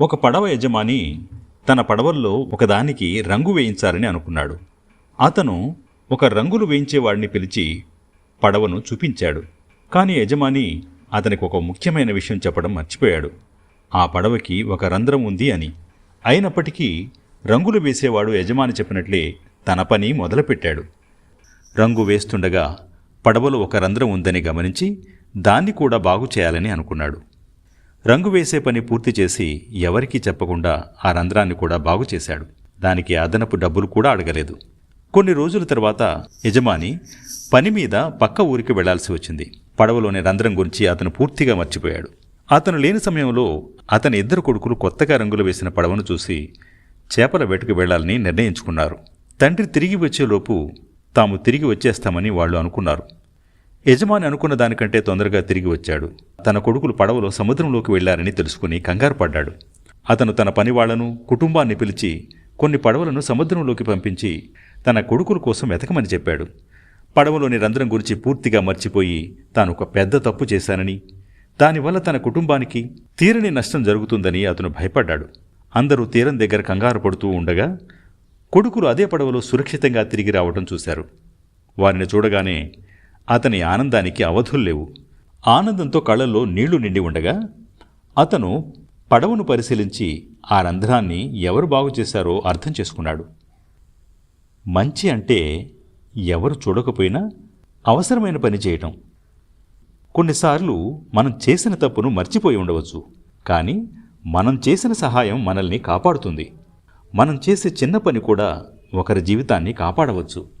ఒక పడవ యజమాని తన పడవల్లో ఒకదానికి రంగు వేయించాలని అనుకున్నాడు. అతను ఒక రంగులు వేయించేవాడిని పిలిచి పడవను చూపించాడు. కానీ యజమాని అతనికి ఒక ముఖ్యమైన విషయం చెప్పడం మర్చిపోయాడు. ఆ పడవకి ఒక రంధ్రం ఉంది అని. అయినప్పటికీ రంగులు వేసేవాడు యజమాని చెప్పినట్లే తన పని మొదలుపెట్టాడు. రంగు వేస్తుండగా పడవలో ఒక రంధ్రం ఉందని గమనించి దాన్ని కూడా బాగు చేయాలని అనుకున్నాడు. రంగు వేసే పని పూర్తి చేసి ఎవరికీ చెప్పకుండా ఆ రంధ్రాన్ని కూడా బాగు చేశాడు. దానికి అదనపు డబ్బులు కూడా అడగలేదు. కొన్ని రోజుల తర్వాత యజమాని పని మీద పక్క ఊరికి వెళ్ళాల్సి వచ్చింది. పడవలోని రంధ్రం గురించి అతను పూర్తిగా మర్చిపోయాడు. అతను లేని సమయంలో అతని ఇద్దరు కొడుకులు కొత్తగా రంగులు వేసిన పడవను చూసి చేపల వేటకు వెళ్ళాలని నిర్ణయించుకున్నారు. తండ్రి తిరిగి వచ్చేలోపు తాము తిరిగి వచ్చేస్తామని వాళ్ళు అనుకున్నారు. యజమాని అనుకున్న దానికంటే తొందరగా తిరిగి వచ్చాడు. తన కొడుకులు పడవలో సముద్రంలోకి వెళ్ళారని తెలుసుకుని కంగారు పడ్డాడు. అతను తన పనివాళ్ళను కుటుంబాన్ని పిలిచి కొన్ని పడవలను సముద్రంలోకి పంపించి తన కొడుకుల కోసం వెతకమని చెప్పాడు. పడవలోని రంధ్రం గురించి పూర్తిగా మర్చిపోయి తాను ఒక పెద్ద తప్పు చేశానని దానివల్ల తన కుటుంబానికి తీరని నష్టం జరుగుతుందని అతను భయపడ్డాడు. అందరూ తీరం దగ్గర కంగారు పడుతూ ఉండగా కొడుకులు అదే పడవలో సురక్షితంగా తిరిగి రావటం చూశారు. వారిని చూడగానే అతని ఆనందానికి అవధులు లేవు. ఆనందంతో కళ్ళల్లో నీళ్ళు నిండి ఉండగా అతను పడవను పరిశీలించి ఆ రంధ్రాన్ని ఎవరు బాగు చేశారో అర్థం చేసుకున్నాడు. మంచి అంటే ఎవరు చూడకపోయినా అవసరమైన పని చేయటం. కొన్నిసార్లు మనం చేసిన తప్పును మర్చిపోయి ఉండవచ్చు కానీ మనం చేసిన సహాయం మనల్ని కాపాడుతుంది. మనం చేసే చిన్న పని కూడా ఒకరి జీవితాన్ని కాపాడవచ్చు.